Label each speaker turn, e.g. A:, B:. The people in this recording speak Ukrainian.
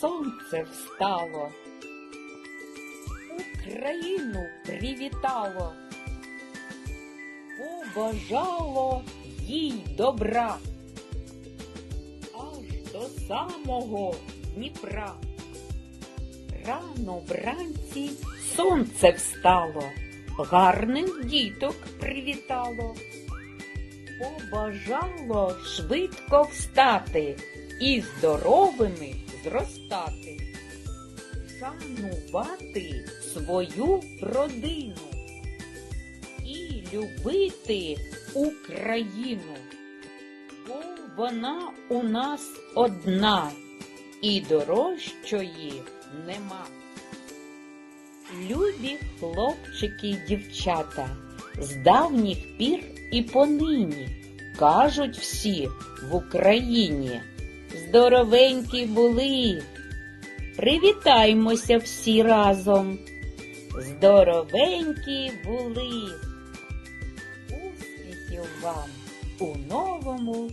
A: сонце встало, Україну привітало, побажало їй добра, аж до самого Дніпра. Рано вранці сонце встало, гарних діток привітало, побажало швидко встати і здоровими зростати, шанувати свою родину і любити Україну, бо вона у нас одна і дорожчої нема. Любі хлопчики й дівчата, з давніх пір і понині кажуть всі в Україні. Здоровенькі були. Привітаймося всі разом. Здоровенькі були. Успіхів вам у новому